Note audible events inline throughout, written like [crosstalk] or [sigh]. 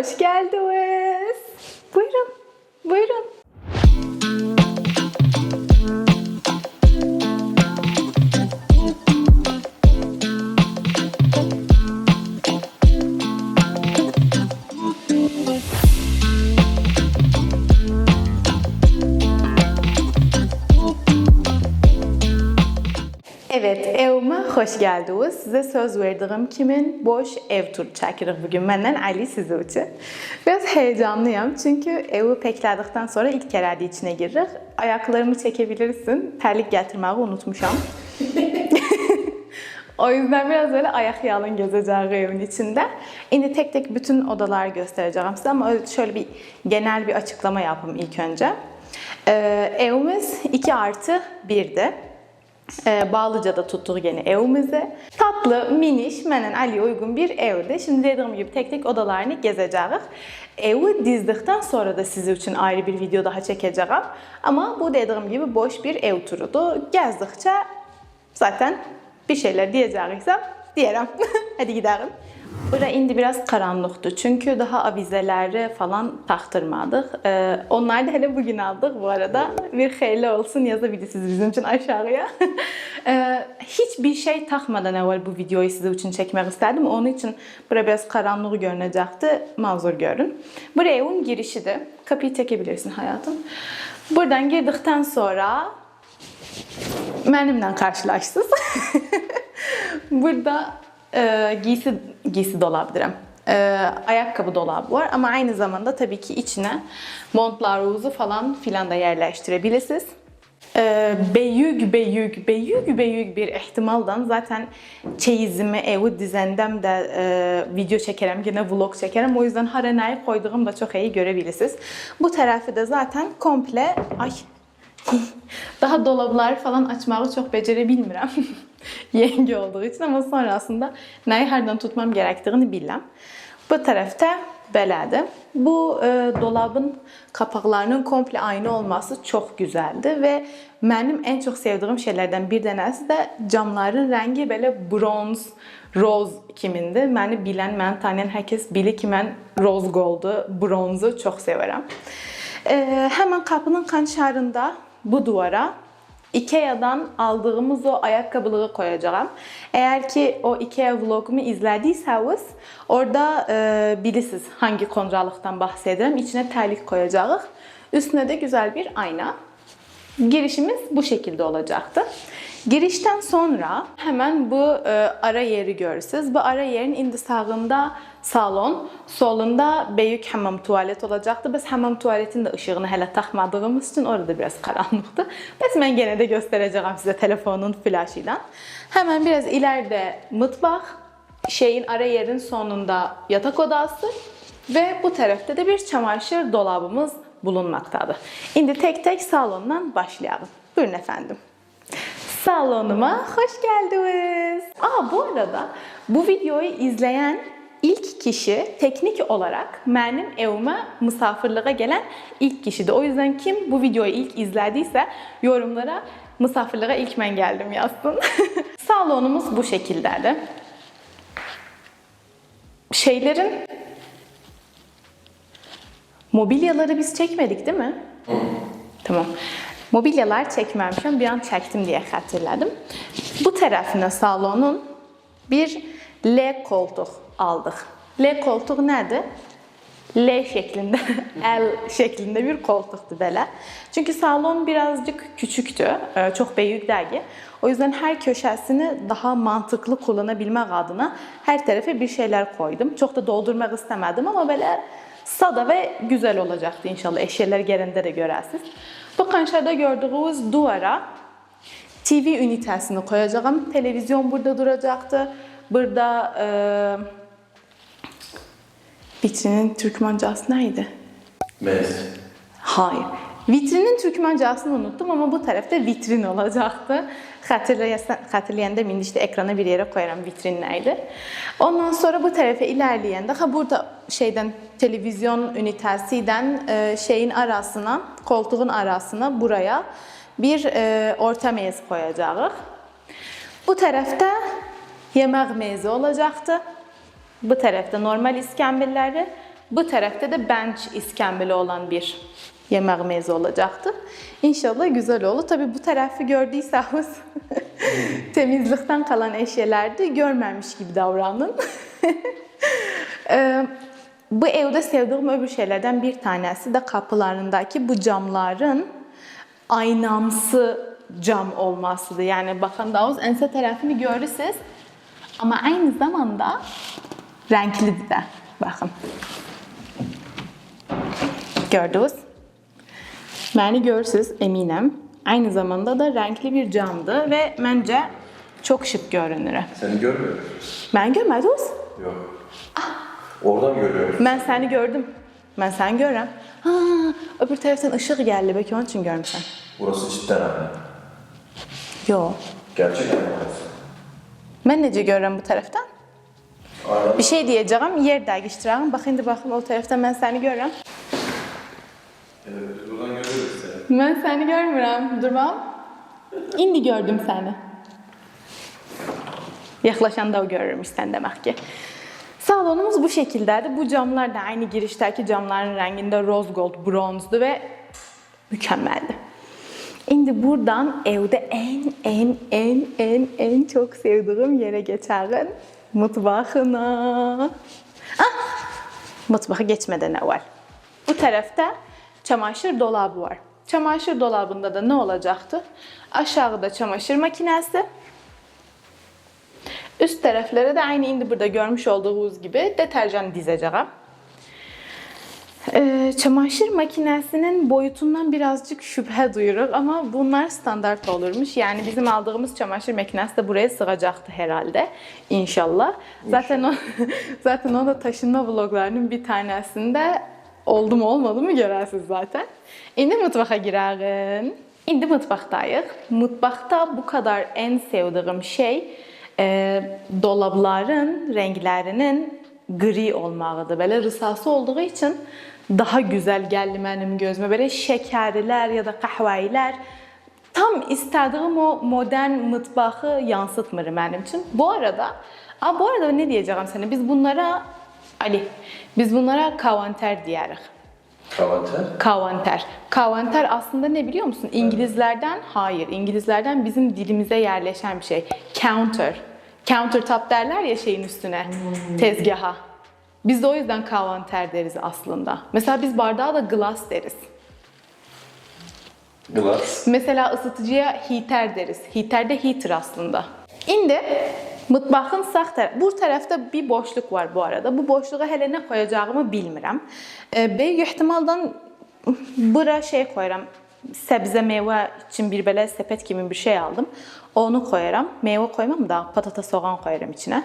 hoş geldiniz. Evime hoş geldiniz. Size söz verdiğim kimin boş ev turu çekirik bugün. Benden Ali sizi için. Biraz heyecanlıyım çünkü evi pekledikten sonra ilk kere içine giririk. Ayaklarımı çekebilirsin. Terlik getirmeyi unutmuşam. [laughs] O yüzden biraz böyle ayak yalın gezeceğim evin içinde. Şimdi tek tek bütün odalar göstereceğim size ama şöyle bir genel bir açıklama yapayım ilk önce. Ee, evimiz 2 artı 1'di. Ee, Bağlıca'da tuttuk yeni evimizi. Tatlı, miniş, menen Ali'ye uygun bir evdi. Şimdi dediğim gibi tek tek odalarını gezeceğiz. Evi dizdikten sonra da sizi için ayrı bir video daha çekeceğim. Ama bu dediğim gibi boş bir ev turudu. Gezdikçe zaten bir şeyler diyeceksem diyelim. [laughs] Hadi gidelim. Bura indi biraz karanlıktı çünkü daha avizeleri falan taktırmadık. Ee, onlar da hele bugün aldık bu arada. Bir hayırlı olsun yazabilirsiniz bizim için aşağıya. [laughs] ee, hiçbir şey takmadan evvel bu videoyu size için çekmek istedim. Onun için bura biraz karanlık görünecekti. Mazur görün. Buraya evin girişidir. Kapıyı çekebilirsin hayatım. Buradan girdikten sonra benimle karşılaştınız. [laughs] Burada e, giysi giysi dolabı derim. E, ayakkabı dolabı var ama aynı zamanda tabii ki içine montlarınızı falan filan da yerleştirebilirsiniz. E, büyük büyük büyük büyük bir ihtimaldan zaten çeyizimi evi dizendem de e, video çekerim yine vlog çekerim o yüzden harenayı koyduğum da çok iyi görebilirsiniz. Bu tarafı da zaten komple ay [laughs] daha dolaplar falan açmayı çok becerebilmirəm. [laughs] [laughs] Yenge olduğu için ama sonrasında neyi herden tutmam gerektiğini biləm. Bu tarafta belədir. Bu e, dolabın kapaqlarının komple aynı olması çok güzeldi ve benim en çok sevdiğim şeylerden bir tanesi de camların rengi böyle bronz, roz kimindi. Beni bilən, məni tanıyan herkes bilir ki mən rose gold'u, bronzu çok severim. E, hemen kapının kanşarında bu duvara Ikea'dan aldığımız o ayakkabılığı koyacağım. Eğer ki o Ikea vlogumu izlediyseniz orada e, bilirsiniz hangi kontralıktan bahsederim. İçine terlik koyacağız. Üstüne de güzel bir ayna. Girişimiz bu şekilde olacaktı. Girişten sonra hemen bu e, ara yeri görürsünüz. Bu ara yerin indi sağında salon, solunda büyük hamam tuvalet olacaktı. Biz hamam tuvaletin de ışığını hele takmadığımız için orada biraz karanlıktı. Biz ben gene de göstereceğim size telefonun flaşıyla. Hemen biraz ileride mutfak, şeyin ara yerin sonunda yatak odası ve bu tarafta da bir çamaşır dolabımız bulunmaktadır. Şimdi tek tek salondan başlayalım. Buyurun efendim. Salonuma hoş geldiniz. Aa bu arada bu videoyu izleyen ilk kişi teknik olarak benim evime misafirliğe gelen ilk kişiydi. O yüzden kim bu videoyu ilk izlediyse yorumlara misafirliğe ilk ben geldim yazsın. [laughs] Salonumuz bu şekildeydi. Şeylerin mobilyaları biz çekmedik değil mi? Tamam. Mobilyalar çekmemişim. Bir an çektim diye hatırladım. Bu tarafına salonun bir L koltuk aldık. L koltuğu nedir? L şeklinde, [laughs] L şeklinde bir koltuktu böyle. Çünkü salon birazcık küçüktü, e, çok büyük değil. O yüzden her köşesini daha mantıklı kullanabilmek adına her tarafa bir şeyler koydum. Çok da doldurmak istemedim ama böyle sada ve güzel olacaktı inşallah. Eşyalar gelende de görersiniz. Bu kanşada gördüğünüz duvara TV ünitesini koyacağım. Televizyon burada duracaktı. Burada e, vitrinin Türkmencası neydi? Mez. Hayır. Vitrinin Türkmencasını unuttum ama bu tarafta vitrin olacaktı. Hatırlayan, da işte ekrana bir yere koyarım vitrin neydi. Ondan sonra bu tarafa ilerleyen daha burada şeyden televizyon ünitesinden e, şeyin arasına, koltuğun arasına buraya bir e, orta mez koyacağız. Bu tarafta yemek mezi olacaktı. Bu tarafta normal iskembilleri, Bu tarafta da bench iskembeli olan bir yemeğimiz olacaktı. İnşallah güzel olur. Tabii bu tarafı gördüyseniz [laughs] temizlikten kalan eşyalardı. Görmemiş gibi davranın. [laughs] Ee, bu evde sevdiğim öbür şeylerden bir tanesi de kapılarındaki bu camların aynamsı cam olmasıdır. Yani bakın Davuz ense tarafını görürsünüz ama aynı zamanda renklidir de. Bakın. Gördünüz. Beni görürsünüz eminim. Aynı zamanda da renkli bir camdı ve bence çok şık görünür. Seni görmüyorum. Ben görmedim. Yok. Oradan görüyorum. Ben seni gördüm. Ben seni görürüm. Ha, öbür taraftan ışık geldi. Belki onun için görmüşsün. Burası cidden anne. Yo. Gerçek anne burası. Ben nece görürüm bu taraftan? Bir şey diyeceğim, yer değiştireyim. Bak şimdi bakın o taraftan ben seni görürüm. Evet, buradan görüyoruz seni. Ben seni görmürəm. Durmam. İndi gördüm seni. Yaxlaşanda o görürmüş sən demək ki. Salonumuz bu şekildədir. Bu camlar da aynı girişdəki camların rəngində rose gold, bronzdur və mükəmməldir. İndi buradan evdə en en en en en çok sevdiğim yere geçerim. Mutfağına. Ah! Mutfağa geçmeden evvel. Bu tarafta çamaşır dolabı var. Çamaşır dolabında da ne olacaktı? Aşağıda çamaşır makinesi. Üst taraflara da aynı indi burada görmüş olduğunuz gibi deterjan dizeceğim. Ee, çamaşır makinesinin boyutundan birazcık şüphe duyurur ama bunlar standart olurmuş. Yani bizim aldığımız çamaşır makinesi de buraya sığacaktı herhalde inşallah. Zaten o [laughs] zaten o da taşınma vloglarının bir tanesinde oldu mu olmadı mı görərsiniz zaten. İndi mutfağa girelim. İndi mutfaktayıq. Mutfakta bu kadar en sevdiğim şey e, dolabların renklərinin gri olmağıdır. Belə rısası olduğu için daha güzel gəldi mənim gözümə. Belə şəkərlər ya da qəhvəyilər tam istədiyim o modern mutfağı yansıtmır mənim üçün. Bu arada, a bu arada ne diyeceğim sana? Biz bunlara Ali, biz bunlara kavanter diyərik. Kavanter. Kavanter. Kavanter aslında ne biliyor musun? İngilizlerden, hayır, İngilizlerden bizim dilimize yerleşen bir şey. Counter. Countertop derler ya şeyin üstüne, tezgaha. Biz de o yüzden kavanter deriz aslında. Mesela biz bardağa da glass deriz. Glass. Mesela ısıtıcıya heater deriz. Heater de heater aslında. İndi mutfağın sağ tarafı, bu tarafta bir boşluk var bu arada. Bu boşluğa hele ne koyacağımı bilmirəm. E, Böyük ehtimaldan bura şey koyuram. Səbzə meyvə için bir belə sepet kimi bir şey aldım. Onu koyaram. Meyve koymam da patata soğan koyarım içine.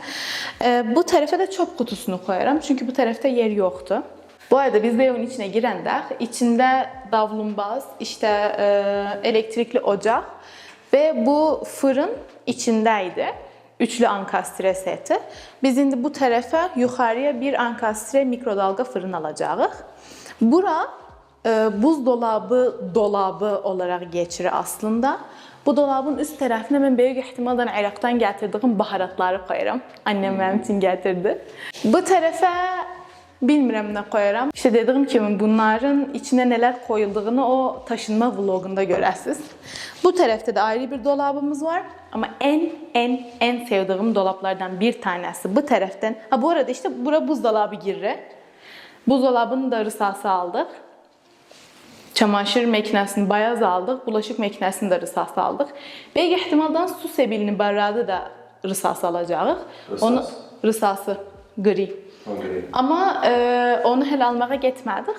E, bu tarafa da çöp kutusunu koyarım. Çünkü bu tarafta yer yoktu. Bu arada biz de evin içine girende içinde davlumbaz, işte e, elektrikli ocak ve bu fırın içindeydi. Üçlü ankastre seti. Biz şimdi bu tarafa yukarıya bir ankastre mikrodalga fırın alacağız. Bura buzdolabı dolabı olarak geçirir aslında. Bu dolabın üst tarafına ben büyük ihtimalden Irak'tan getirdiğim baharatları koyarım. Annem benim için getirdi. Bu tarafa bilmirəm nə qoyaram. İşte dediyim kimi bunların içine nelər koyulduğunu o taşınma vlogunda görəsiz. Bu tərəfdə də ayrı bir dolabımız var. Ama en en en sevdiğim dolaplardan bir tanesi bu tərəfdən. Ha bu arada işte bura buzdolabı girir. Buzdolabının da rısası aldık. Çamaşır makinesini beyaz aldık. Bulaşık makinesini de rısası aldık. Büyük ihtimaldan su sebilini barradı da rısası alacağız. Rısası? Onu rısası gri. Okay. Amma e, onu hələ almağa getmədik.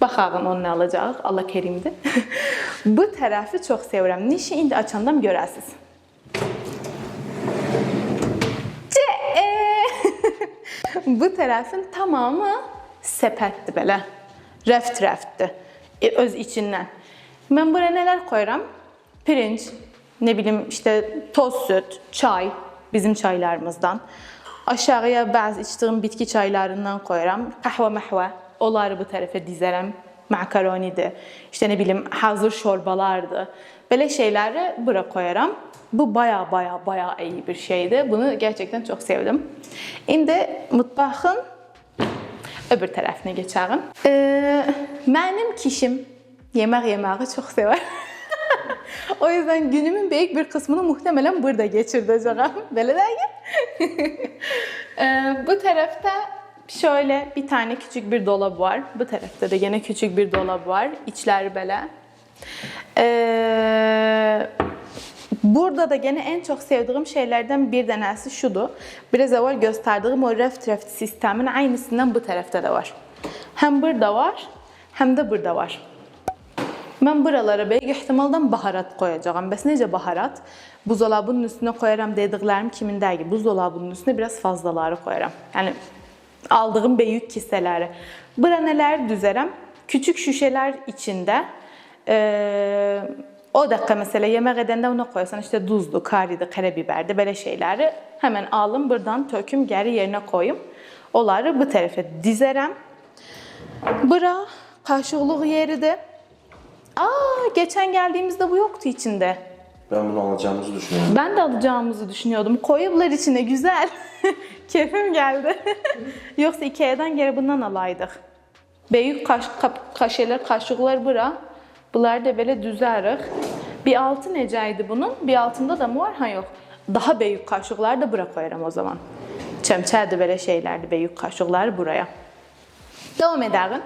Baxağın onu nə alacağıq. Allah kərimdir. [laughs] Bu tərəfi çox sevirəm. Nişi indi açandan görəsiz. Ce- e! [laughs] Bu tərəfin tamamı səpətdir belə. Rəft-rəftdir. E, öz içindən. Mən bura nələr qoyuram? Pirinç, ne bileyim işte toz süt, çay bizim çaylarımızdan. Aşağıya bəzi içdiyim bitki çaylarından koyuram. Qəhvə məhvə, onları bu tərəfə dizərəm. Makaronidir, işte ne bileyim hazır şorbalardır. Böyle şeyleri bura koyaram. Bu baya baya baya iyi bir şeydi. Bunu gerçekten çok sevdim. Şimdi mutfağın öbür tərəfinə keçərim. Ee, mənim kişim yemək yeməyi çox sevər. [laughs] o yüzden günümün büyük bir kısmını muhtemelen burada geçireceğim. Böyle değil. Bu tarafta şöyle bir tane küçük bir dolap var. Bu tarafta da yine küçük bir dolap var. İçler böyle. Ee, burada da gene en çok sevdiğim şeylerden bir tanesi şudur. Biraz evvel gösterdiğim o reft reft sistemin aynısından bu tarafta da var. Hem burada var hem de burada var. Mən buralara böyük ehtimaldan baharat qoyacağam. Bəs necə baharat? Buzdolabının üstünə qoyaram dediklərim kimin deyil. Buzdolabının üstünə biraz fazlaları qoyaram. Yəni aldığım böyük kisələri. Bura nələr düzərəm? Küçük şüşələr içində e, o dəqiqə məsələ yemək edəndə ona qoysan işte duzlu, karidir, karabiberdi belə şeyləri həmən alım buradan töküm geri yerinə koyum. Onları bu tərəfə dizərəm. Bura kaşıqlıq yeridir. Aa, geçen geldiğimizde bu yoktu içinde. Ben bunu alacağımızı düşünüyorum. Ben de alacağımızı düşünüyordum. Koyular içine güzel. [laughs] Keyfim geldi. [laughs] Yoksa Ikea'dan geri bundan alaydık. Büyük kaş, kap, kaşeler, kaşıklar bura. Bunlar da böyle düzərik. Bir altı necəydi bunun? Bir altında da mı var? Yok. Daha büyük kaşıklar da bura koyarım o zaman. Çemçerdi böyle şeylerdi büyük kaşıklar buraya. Devam edelim.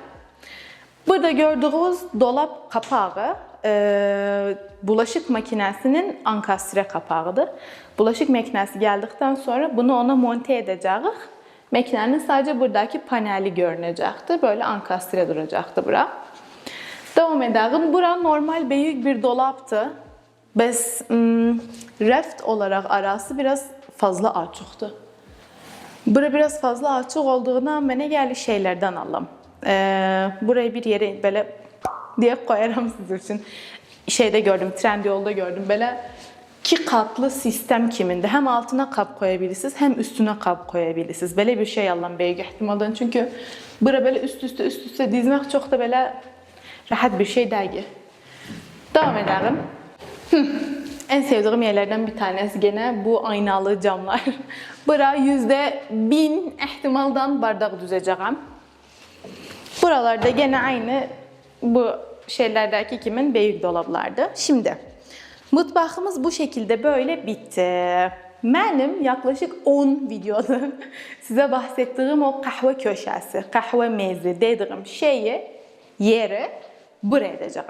Burada gördüğünüz dolap kapağı e, bulaşık makinesinin ankastre kapağıdır. Bulaşık makinesi geldikten sonra bunu ona monte edeceğiz. Makinenin sadece buradaki paneli görünecektir. Böyle ankastre duracaktı bura. Devam edelim. Bura normal büyük bir dolaptı. Biz ım, reft olarak arası biraz fazla açıktı. Bura biraz fazla açık olduğundan mənə gəlir şeylerden alalım. Ee, burayı bir yere böyle diye koyarım sizin için. Şeyde gördüm, Trendyol'da gördüm böyle iki katlı sistem kiminde. Hem altına kap koyabilirsiniz hem üstüne kap koyabilirsiniz. Böyle bir şey alalım büyük ihtimalden. Çünkü bura böyle üst üste üst üste dizmek çok da böyle rahat bir şey değil. Devam edelim. En sevdiğim yerlerden bir tanesi gene bu aynalı camlar. [laughs] Bura yüzde bin ihtimaldan bardak düzeceğim. Buralarda gene aynı bu şeylerdeki kimin büyük dolaplardı. Şimdi mutfağımız bu şekilde böyle bitti. Benim yaklaşık 10 videoda [laughs] size bahsettiğim o kahve köşesi, kahve mezi dediğim şeyi, yeri buraya edeceğim.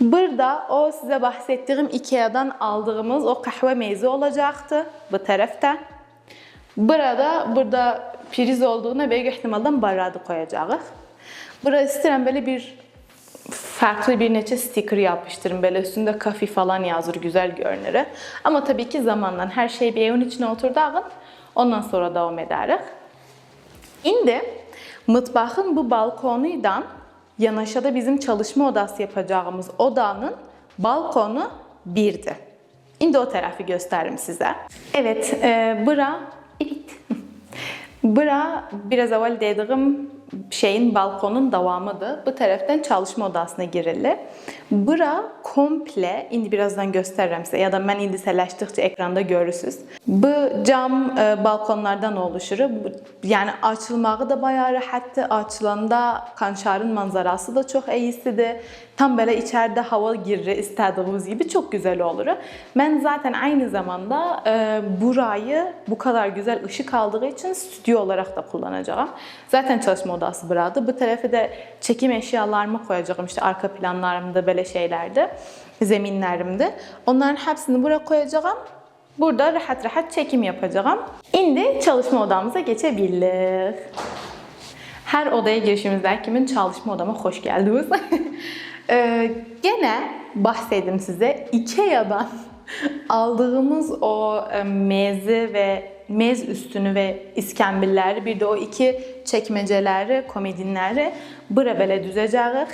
Burada o size bahsettiğim Ikea'dan aldığımız o kahve mezi olacaktı bu tarafta. Burada burada priz olduğuna büyük ihtimalden bardağı koyacağız. Buraya isterim böyle bir farklı bir neçe sticker yapıştırın. Böyle üstünde kafi falan yazır, güzel görünür. Ama tabii ki zamanla her şey bir evin içine oturduğun ondan sonra devam ederiz. İndi mutfağın bu balkonuyla yanaşada bizim çalışma odası yapacağımız odanın balkonu birdi. İndi o tarafı gösteririm size. Evet, e, bura, evet. [laughs] bura biraz evvel dediğim şeyin balkonun devamıdır. Bu taraftan çalışma odasına girildi. Bura komple, indi birazdan gösteririm size ya da ben indi sələşdikçe ekranda görürsünüz. Bu cam e, balkonlardan oluşur. Yani açılmağı da bayağı rahattı. Açılanda Kanşarın manzarası da çok iyisidir. Tam böyle içeride hava girir istediğimiz gibi çok güzel olur. Ben zaten aynı zamanda e, burayı bu kadar güzel ışık aldığı için stüdyo olarak da kullanacağım. Zaten çalışma odası buradı. Bu tarafa da çekim eşyalarımı koyacağım. İşte arka planlarımda böyle şeylerde, zeminlerimde. Onların hepsini buraya koyacağım. Burada rahat rahat çekim yapacağım. Şimdi çalışma odamıza geçebiliriz. Her odaya girişimizde kimin çalışma odama hoş geldiniz. [laughs] ee, gene bahsedeyim size Ikea'dan [laughs] aldığımız o e, mezi ve mez üstünü ve iskembilleri bir de o iki çekmeceleri, komodinleri bura böyle düzeceğiz.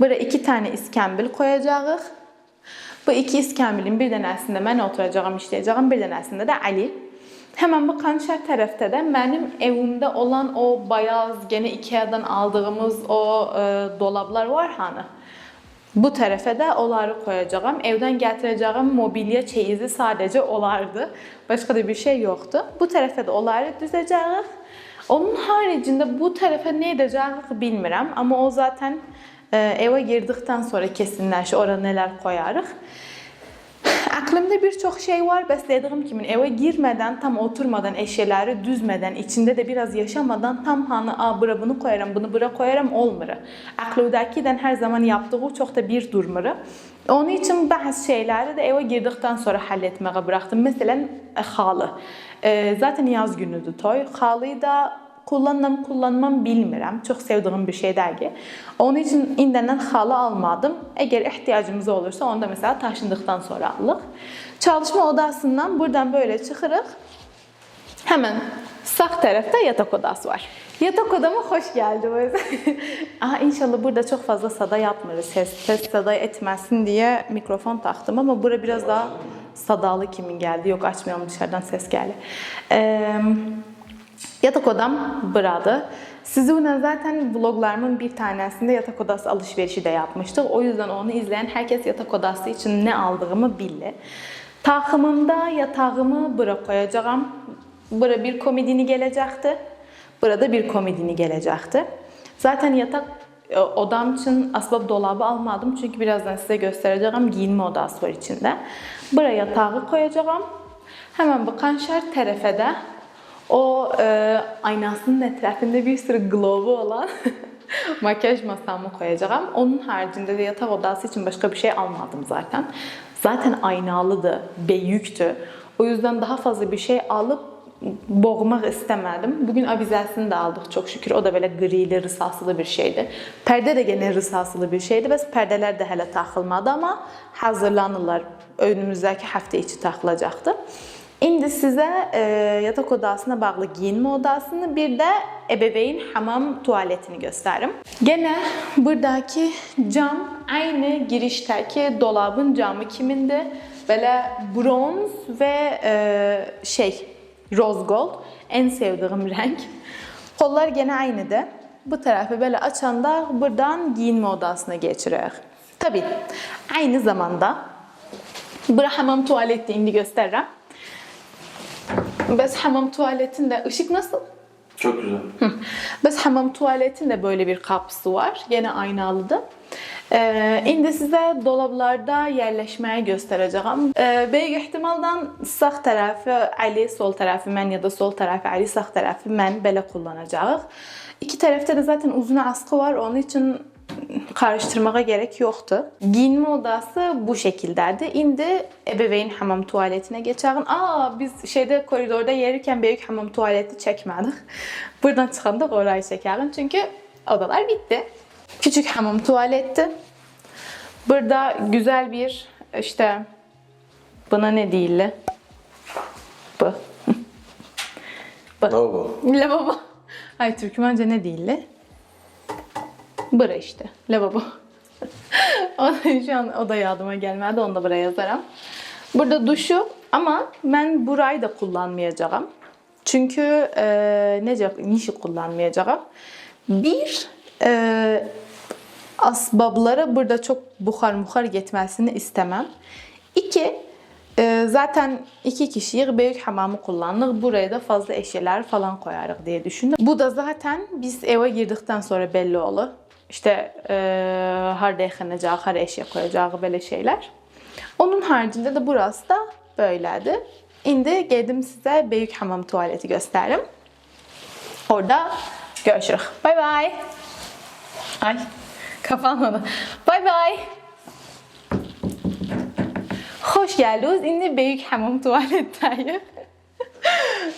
Bura iki tane iskembil koyacağız. Bu iki iskembilin bir dənəsində mən oturacağım, işləyəcəyim, bir dənəsində də Ali. Hemen bu kanşer tarafta da benim evimde olan o bayaz gene Ikea'dan aldığımız o e, dolaplar var hani. Bu tarafa da onları koyacağım. Evden getireceğim mobilya çeyizi sadece olardı. Başka da bir şey yoktu. Bu tarafa da onları düzeceğiz. Onun haricinde bu tarafa ne edeceğiz bilmirəm. Ama o zaten e, eve girdikten sonra kesinleşir. Oraya neler koyarıq. Aklımda birçok şey var. Bəs dediyim kimi eve girmeden, tam oturmadan, eşyaları düzmeden, içinde de biraz yaşamadan tam hani Aa, bura bunu koyarım, bunu bura koyarım olmur. Aklımdakinden her zaman yaptığı çok da bir durmur. Onun için bazı şeyleri de eve girdikten sonra halletmeye bıraktım. Mesela e, halı. E, zaten yaz günüdür toy. Halıyı da kullanmam kullanmam bilmirəm. Çox sevdiyim bir şey deyil. Onun için indəndən halı almadım. Əgər ehtiyacımız olursa onu da mesela taşındıktan sonra alırıq. Çalışma odasından buradan böyle çıxırıq. Hemen sağ tarafta yatak odası var. Yatak odama hoş geldiniz. [laughs] Aha, inşallah burada çok fazla sada yapmıyoruz. Ses, ses sada etmesin diye mikrofon taktım ama bura biraz daha sadalı kimin geldi. Yok açmıyorum dışarıdan ses geldi. Ee, yatak odam buradı. Sizinle zaten vloglarımın bir tanesinde yatak odası alışverişi de yapmıştık. O yüzden onu izleyen herkes yatak odası için ne aldığımı bildi. Takımımda yatağımı bura koyacağım. Bura bir komodini gelecekti. Burada bir komodini gelecekti. Zaten yatak e, odam için asbab dolabı almadım çünkü birazdan size göstereceğim giyinme odası var içinde. Buraya yatağı koyacağım. Hemen bu kanşar tərəfə də o e, aynasının etrafında bir sürü globu olan [laughs] makyaj masamı koyacağım. Onun haricinde de yatak odası için başka bir şey almadım zaten. Zaten aynalıdır, büyüktü. O yüzden daha fazla bir şey alıp boğmak istemedim. Bugün avizesini de aldık çok şükür. O da böyle grili, rısasılı bir şeydi. Perde de gene rısasılı bir şeydi. Bəs perdeler de hələ taxılmadı ama hazırlanırlar. Önümüzdeki hafta içi taxılacaqdı. İndi sizə e, yatak odasına bağlı giyinme odasını bir de ebeveyn hamam tuvaletini gösteririm. Gene buradaki cam aynı girişteki dolabın camı kimindi? Böyle bronz ve e, şey rose gold en sevdiğim renk. Kollar gene aynıdı. Bu tarafı böyle açanda buradan giyinme odasına geçiriyor. Tabii aynı zamanda bura hamam tuvaleti indi gösteririm. Bes hamam tuvaletinde ışık nasıl? Çok güzel. Bes hamam tuvaletin de böyle bir kapısı var. Gene aynalıdır. Ee, indi size dolablarda yerleşmeye göstereceğim. Ee, büyük ihtimaldan sağ tarafı Ali, sol tarafı ben ya da sol tarafı Ali, sağ tarafı ben böyle kullanacağız. İki tarafta da zaten uzun askı var. Onun için karıştırmaya gerek yoktu. Giyinme odası bu şekildeydi. İndi ebeveyn hamam tuvaletine geçelim. Aa biz şeyde koridorda yerirken büyük hamam tuvaleti çekmedik. [laughs] Buradan çıkanda orayı çekelim. Çünkü odalar bitti. Küçük hamam tuvaletti. Burada güzel bir işte buna ne değil? [laughs] Bu. Lavabo. Lavabo. Ay Türkmence ne değil? Bura işte. Lavabo. [laughs] Şu an o da yadıma gelmedi. Onu da buraya yazarım. Burada duşu ama ben burayı da kullanmayacağım. Çünkü e, nece nişi kullanmayacağım. Bir e, asbablara burada çok buhar muhar gitmesini istemem. İki e, zaten iki kişiyi büyük hamamı kullanırıq. Buraya da fazla eşyalar falan koyarıq diye düşündüm. Bu da zaten biz eve girdikten sonra belli olur. İşte e, harda yıkanacaq, hara eşya koyacağı böyle şeyler. Onun haricinde de burası da böyleydi. İndi geldim size büyük hamam tuvaleti gösteririm. Orada görüşürüz. Bay bay. Ay kapanmadı. Bay bay. Hoş geldiniz. İndi büyük hamam tuvaletteyim.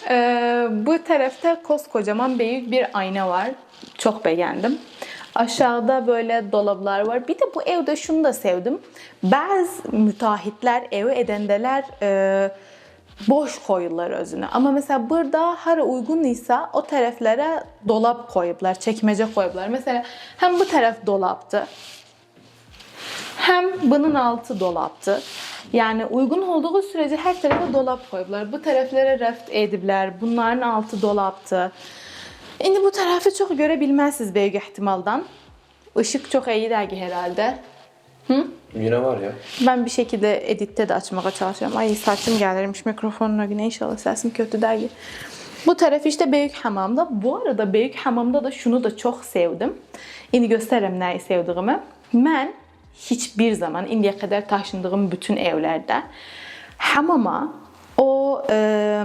Ee, [laughs] bu tarafta koskocaman büyük bir ayna var. Çok beğendim. Aşağıda böyle dolaplar var. Bir de bu evde şunu da sevdim. Bazı müteahhitler, evi edendeler e, boş koyurlar özünü. Ama mesela burada hara uygunluysa o taraflara dolap koyublar, çekmece koyublar. Mesela hem bu taraf dolaptı, hem bunun altı dolaptı. Yani uygun olduğu sürece her tarafa dolap koydular. Bu taraflara raft ediblər. Bunların altı dolaptı. İndi bu tarafı çok görebilmezsiniz büyük ihtimaldan. Işık çok iyi değil herhalde. Yine var ya. Ben bir şekilde editte de açmaya çalışıyorum. Ay saçım gelirmiş mikrofonun önüne inşallah sesim kötü değil. Bu taraf işte Büyük Hamam'da. Bu arada Büyük Hamam'da da şunu da çok sevdim. Şimdi göstereyim neyi sevdiğimi. Ben hiçbir zaman indiye kadar taşındığım bütün evlerde hamama o e,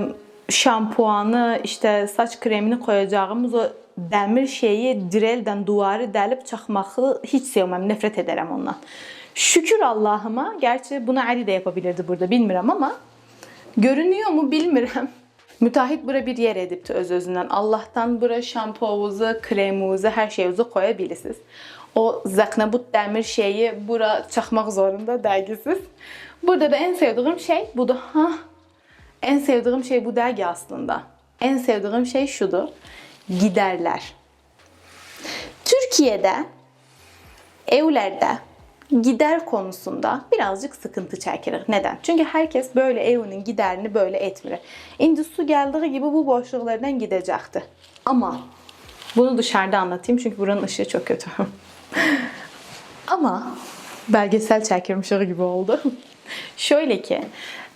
şampuanı işte saç kremini koyacağımız o demir şeyi direlden duvarı delip çakmakı hiç sevmem. Nefret ederim ondan. Şükür Allah'ıma. Gerçi bunu Ali de yapabilirdi burada bilmiyorum ama Görünüyor mu bilmiyorum. [laughs] Müteahhit bura bir yer edipti öz özünden. Allah'tan bura şampuanuzu, kremunuzu, her şeyinizi koyabilirsiniz. O zaknabut demir şeyi bura çakmak zorunda değilsiniz. Burada da en sevdiğim şey bu da ha. En sevdiğim şey bu değil aslında. En sevdiğim şey şudur. Giderler. Türkiye'de evlerde gider konusunda birazcık sıkıntı çekilir. Neden? Çünkü herkes böyle evinin giderini böyle etmiyor. İndi su geldiği gibi bu boşluklardan gidecekti. Ama bunu dışarıda anlatayım çünkü buranın ışığı çok kötü. [laughs] Ama belgesel çekirmişler gibi oldu. [laughs] Şöyle ki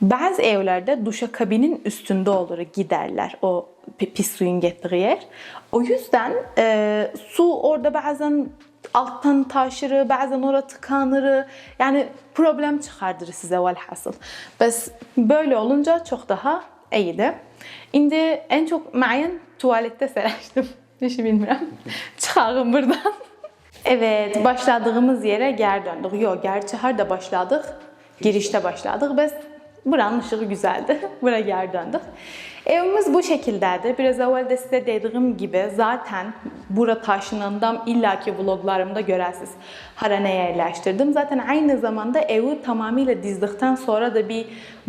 bazı evlerde duşakabinin üstünde olur giderler o pi- pis suyun gittiği yer. O yüzden e, su orada bazen alttan taşırı, bazen orada tıkanırı. Yani problem çıkardır size velhasıl. Bes böyle olunca çok daha iyiydi. Şimdi en çok mayen tuvalette seriştim. [laughs] Hiç bilmiyorum. Çıkarım buradan. [laughs] Evet, başladığımız yere geri döndük. Yok, gerçi harda başladık? Girişte başladık. Biz buranın ışığı güzeldi. [laughs] Buraya geri döndük. Evimiz bu şekildeydi. Biraz evvel de size dediğim gibi zaten bura taşınandan illaki vloglarımda görəsiniz. Hara ne yerleştirdim. Zaten aynı zamanda evi tamamıyla dizdikten sonra da bir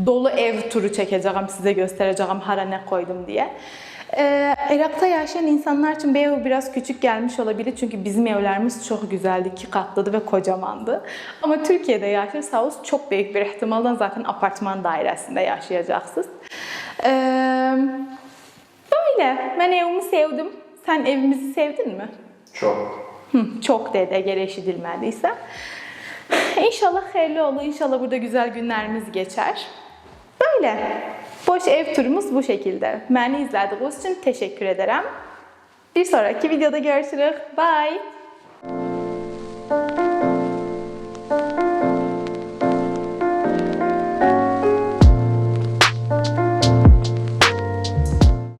dolu ev turu çekeceğim. Size göstereceğim hara ne koydum diye. Ee, Irak'ta yaşayan insanlar için bir ev biraz küçük gelmiş olabilir çünkü bizim evlerimiz çok güzeldi, iki katlıydı ve kocamandı. Ama Türkiye'de yaşarsanız çok büyük bir ihtimalle zaten apartman dairesinde yaşayacaksınız. Ee, böyle. Ben evimi sevdim. Sen evimizi sevdin mi? Çok. Hı, çok dedi eğer eşidilmediyse. İnşallah hayırlı olur. İnşallah burada güzel günlerimiz geçer. Böyle. Boş ev turumuz bu şekilde. Beni izlediğiniz için teşekkür ederim. Bir sonraki videoda görüşürüz. Bye.